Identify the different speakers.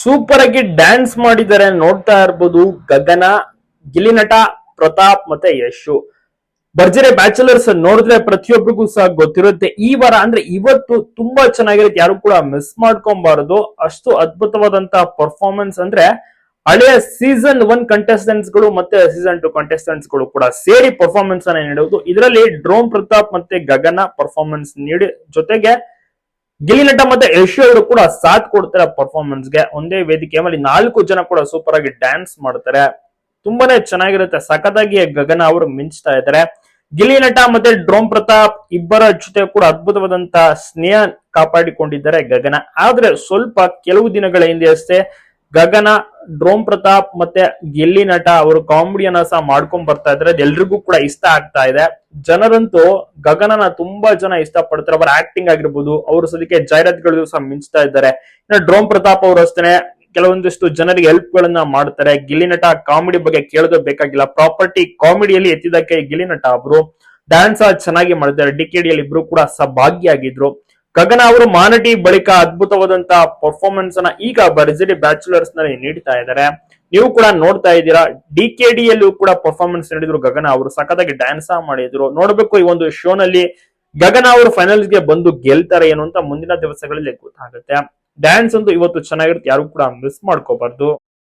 Speaker 1: Super ಆಗಿ dance ಮಾಡಿದ್ದಾರೆ ನೋಡ್ತಾ ಇರ್ಬೋದು ಗಗನ ಗಿಲಿನಟ ಪ್ರತಾಪ್ ಮತ್ತೆ ಯಶು. ಭರ್ಜರಿ ಬ್ಯಾಚುಲರ್ಸ್ ನೋಡಿದ್ರೆ ಪ್ರತಿಯೊಬ್ಬರಿಗೂ ಸಹ ಗೊತ್ತಿರುತ್ತೆ. ಈ ವಾರ ಅಂದ್ರೆ ಇವತ್ತು ತುಂಬಾ ಚೆನ್ನಾಗಿರುತ್ತೆ. ಯಾರು ಕೂಡ ಮಿಸ್ ಮಾಡ್ಕೊಬಾರದು. ಅಷ್ಟು ಅದ್ಭುತವಾದಂತ ಪರ್ಫಾರ್ಮೆನ್ಸ್ ಅಂದ್ರೆ ಹಳೆಯ ಸೀಸನ್ ಒನ್ ಕಂಟೆಸ್ಟೆಂಟ್ಸ್ಗಳು ಮತ್ತೆ ಸೀಸನ್ ಟು ಕಂಟೆಸ್ಟೆಂಟ್ಸ್ಗಳು ಕೂಡ ಸೇರಿ ಪರ್ಫಾರ್ಮೆನ್ಸ್ ಅನ್ನ ನೀಡುವುದು ಇದರಲ್ಲಿ ಡ್ರೋನ್ ಪ್ರತಾಪ್ ಮತ್ತೆ ಗಗನ ಪರ್ಫಾರ್ಮೆನ್ಸ್ ನೀಡಿ ಜೊತೆಗೆ ಗಿಲಿ ನಟ ಮತ್ತೆ ಯಶು ಅವರು ಕೂಡ ಸಾಥ್ ಕೊಡ್ತಾರೆ ಪರ್ಫಾರ್ಮೆನ್ಸ್ಗೆ. ಒಂದೇ ವೇದಿಕೆ ಮೇಲೆ ನಾಲ್ಕು ಜನ ಕೂಡ ಸೂಪರ್ ಆಗಿ ಡ್ಯಾನ್ಸ್ ಮಾಡ್ತಾರೆ. ತುಂಬಾನೇ ಚೆನ್ನಾಗಿರುತ್ತೆ. ಸಖತ್ತಾಗಿ ಗಗನ ಅವರು ಮಿಂಚ್ತಾ ಇದ್ದಾರೆ. ಗಿಲಿ ಮತ್ತೆ ಡ್ರೋಮ್ ಪ್ರತಾಪ್ ಇಬ್ಬರ ಜೊತೆ ಕೂಡ ಅದ್ಭುತವಾದಂತ ಸ್ನೇಹ ಕಾಪಾಡಿಕೊಂಡಿದ್ದಾರೆ ಗಗನ. ಆದ್ರೆ ಸ್ವಲ್ಪ ಕೆಲವು ದಿನಗಳ ಹಿಂದೆ ಅಷ್ಟೇ ಗಗನ ಡ್ರೋನ್ ಪ್ರತಾಪ್ ಮತ್ತೆ ಗೆಲ್ಲಿ ನಟ ಅವರು ಕಾಮಿಡಿಯನ್ನ ಸಹ ಮಾಡ್ಕೊಂಡ್ ಬರ್ತಾ ಇದ್ರೆ. ಎಲ್ರಿಗೂ ಕೂಡ ಇಷ್ಟ ಆಗ್ತಾ ಇದೆ. ಜನರಂತೂ ಗಗನನ ತುಂಬಾ ಜನ ಇಷ್ಟ ಪಡ್ತಾರೆ ಅವರ ಆಕ್ಟಿಂಗ್ ಆಗಿರ್ಬೋದು, ಅವರು ಸದ್ಯಕ್ಕೆ ಜಾಹೀರಾತುಗಳು ಸಹ ಮಿಂಚ್ತಾ ಇದ್ದಾರೆ. ಇನ್ನು ಡ್ರೋನ್ ಪ್ರತಾಪ್ ಅವರು ಅಷ್ಟೇ ಕೆಲವೊಂದಿಷ್ಟು ಜನರಿಗೆ ಹೆಲ್ಪ್ ಗಳನ್ನ ಮಾಡ್ತಾರೆ. ಗಿಲ್ಲಿ ನಟ ಕಾಮಿಡಿ ಬಗ್ಗೆ ಕೇಳೋದು ಬೇಕಾಗಿಲ್ಲ. ಪ್ರಾಪರ್ಟಿ ಕಾಮಿಡಿಯಲ್ಲಿ ಎತ್ತಿದಕ್ಕೆ ಗಿಲ್ಲಿ ನಟ ಅವರು ಡ್ಯಾನ್ಸ್ ಚೆನ್ನಾಗಿ ಮಾಡಿದ್ದಾರೆ. ಡಿಕೆಡಿಯಲ್ಲಿ ಇಬ್ರು ಕೂಡ ಸಹಭಾಗಿಯಾಗಿದ್ರು. ಗಗನ ಅವರು ಮಾನಟಿ ಬಳಿಕ ಅದ್ಭುತವಾದಂತಹ ಪರ್ಫಾರ್ಮೆನ್ಸ್ ಅನ್ನ ಈಗ ಬರ್ಜಿಡಿ ಬ್ಯಾಚುಲರ್ಸ್ನಲ್ಲಿ ನೀಡ್ತಾ ಇದ್ದಾರೆ. ನೀವು ಕೂಡ ನೋಡ್ತಾ ಇದ್ದೀರಾ ಡಿ ಕೆ ಡಿ ಯಲ್ಲೂ ಕೂಡ ಪರ್ಫಾರ್ಮೆನ್ಸ್ ನೀಡಿದ್ರು ಗಗನ ಅವರು. ಸಖತ್ತಾಗಿ ಡ್ಯಾನ್ಸ್ ಮಾಡಿದ್ರು. ನೋಡ್ಬೇಕು ಈ ಒಂದು ಶೋ ನಲ್ಲಿ ಗಗನ ಅವರು ಫೈನಲ್ಸ್ಗೆ ಬಂದು ಗೆಲ್ತಾರೆ ಏನು ಅಂತ ಮುಂದಿನ ದಿವಸಗಳಲ್ಲಿ ಗೊತ್ತಾಗುತ್ತೆ. ಡ್ಯಾನ್ಸ್ ಅಂತೂ ಇವತ್ತು ಚೆನ್ನಾಗಿರುತ್ತೆ ಯಾರು ಕೂಡ ಮಿಸ್ ಮಾಡ್ಕೋಬಾರ್ದು.